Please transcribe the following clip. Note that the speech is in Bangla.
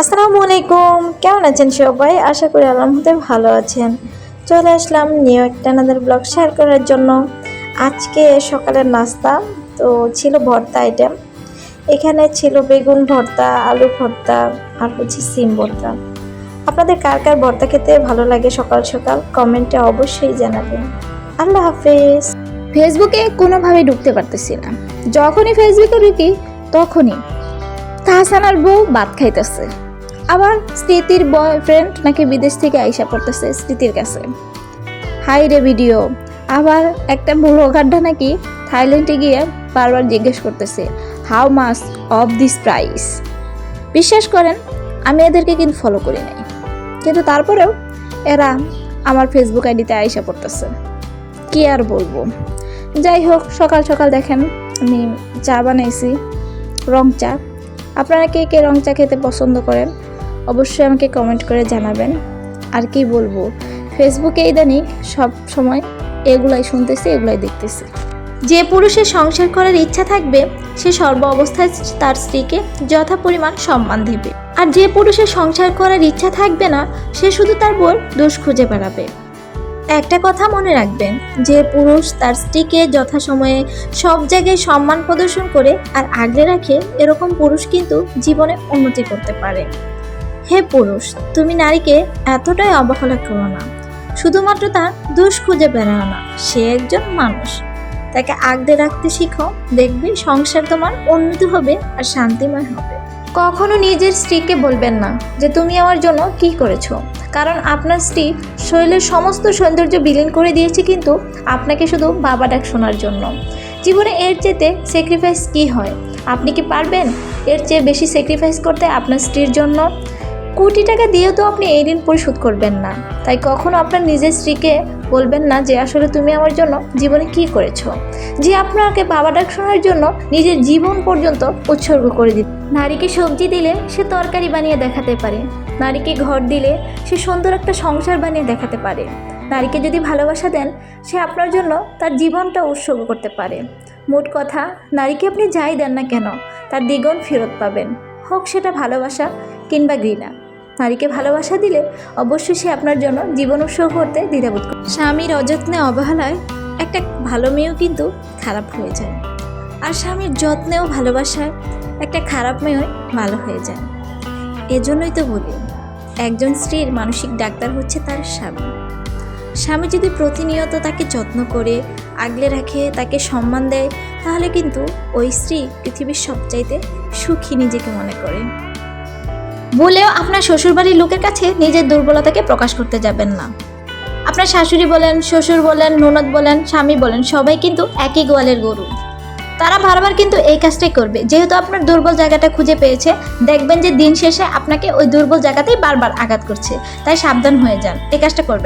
আসসালামু আলাইকুম। কেমন আছেন সবাই? আশা করি আলহামদুলিল্লাহ ভালো আছেন। চলে আসলাম নিউ একটা আমাদের ব্লগ শেয়ার করার জন্য। আজকে সকালের নাস্তা, তো ছিল ভর্তা আইটেম এখানে ছিল বেগুন ভর্তা, আলু ভর্তা, আর হচ্ছে সিম ভর্তা। আপনাদের কার কার ভর্তা খেতে ভালো লাগে সকাল সকাল কমেন্টে অবশ্যই জানাবেন। আল্লাহ হাফেজ। ফেসবুকে কোনোভাবে ঢুকতে পারতেছি না। যখনই ফেসবুকে ঢুকি, তখনই তাহসানার বউ ভাত খাইতেছে। আবার স্মৃতির বয়ফ্রেন্ড নাকি বিদেশ থেকে আইসা পড়তেছে স্মৃতির কাছে। হাই রে ভিডিও আবার একটা বুড়ো গাড্ডা নাকি থাইল্যান্ডে গিয়ে বারবার জিজ্ঞেস করতেছে how much of this price বিশ্বাস করেন, আমি এদেরকে কিন্তু ফলো করি নাই। কিন্তু তারপরেও এরা আমার ফেসবুক আইডিতে আইসা পড়তেছে। কি আর বলব? যাই হোক, সকাল সকাল দেখেন, আমি চা বানাইছি, রং চা। আপনারা কে কে রং চা খেতে পছন্দ করেন? অবশ্যই আমাকে কমেন্ট করে জানাবেন। আর কি বলব ফেসবুকে ইদানিং সব সময় এগুলাই শুনতেছি, এগুলাই দেখতেছি। যে পুরুষের সংসার করার ইচ্ছা থাকবে, সে সর্ব অবস্থায় তার স্ত্রীকে যথা পরিমাণ সম্মান দেবে। আর যে পুরুষের সংসার করার ইচ্ছা থাকবে না, সে শুধু তার বোর দোষ খুঁজে বেড়াবে। একটা কথা মনে রাখবেন, যে পুরুষ তার স্ত্রীকে যথাসময়ে সব জায়গায় সম্মান প্রদর্শন করে আর আগলে রাখে, এরকম পুরুষ কিন্তু জীবনে উন্নতি করতে পারে। হে পুরুষ, তুমি নারীকে এতটাই অবহেলা করো না। শুধুমাত্র তার দোষ খুঁজে বেড়াও না, সে একজন মানুষ। তাকে আগলে রাখতে শিখো, দেখবে সংসার তোমার উন্নতি হবে আর শান্তিময় হবে। কখনো নিজের স্ত্রীকে বলবেন না যে, তুমি আমার জন্য কি করেছ? কারণ আপনার স্ত্রী শরীরের সমস্ত সৌন্দর্য বিলীন করে দিয়েছে কিন্তু আপনাকে শুধু বাবা ডাক শোনার জন্য। জীবনে এর চেয়েতে স্যাক্রিফাইস কি হয়? আপনি কি পারবেন? এর চেয়ে বেশি স্যাক্রিফাইস করতে আপনার স্ত্রীর জন্য? কোটি টাকা দিয়েও তো আপনি এই ঋণ পরিশোধ করবেন না। তাই কখনো আপনার নিজের স্ত্রীকে বলবেন না যে, আসলে তুমি আমার জন্য জীবনে কি করেছ? যে আপনাকে বাবা ডাক শোনার জন্য নিজের জীবন পর্যন্ত উৎসর্গ করে দিত। নারীকে সবজি দিলে সে তরকারি বানিয়ে দেখাতে পারে। নারীকে ঘর দিলে সে সুন্দর একটা সংসার বানিয়ে দেখাতে পারে। নারীকে যদি ভালোবাসা দেন, সে আপনার জন্য তার জীবনটা উৎসর্গ করতে পারে। মোট কথা, নারীকে আপনি যাই দেন না কেন, তার দ্বিগুণ ফেরত পাবেন। হোক সেটা ভালোবাসা কিংবা ঘৃণা। নারীকে ভালোবাসা দিলে অবশ্যই সে আপনার জন্য জীবন উৎসর্গ করতে দ্বিধাবোধ করে। স্বামীর অযত্নে অবহেলায় একটা ভালো মেয়েও কিন্তু খারাপ হয়ে যায়। আর স্বামীর যত্নেও ভালোবাসায় একটা খারাপ মেয়েও ভালো হয়ে যায়। এজন্যই তো বলি, একজন স্ত্রীর মানসিক ডাক্তার হচ্ছে তার স্বামী। স্বামী যদি প্রতিনিয়ত তাকে যত্ন করে, আগলে রাখে, তাকে সম্মান দেয়, তাহলে কিন্তু ওই স্ত্রী পৃথিবীর সবচাইতে সুখী নিজেকে মনে করে। বলেও আপনার শ্বশুরবাড়ির লোকের কাছে নিজের দুর্বলতাকে প্রকাশ করতে যাবেন না। আপনার শাশুড়ি বলেন, শ্বশুর বলেন, ননদ বলেন, স্বামী বলেন, সবাই কিন্তু একই গোয়ালের গরু। তারা বারবার কিন্তু এই কাজটাই করবে। যেহেতু আপনার দুর্বল জায়গাটা খুঁজে পেয়েছে, দেখবেন যে দিন শেষে আপনাকে ওই দুর্বল জায়গাতেই বারবার আঘাত করছে। তাই সাবধান হয়ে যান। এই কাজটা করবেন।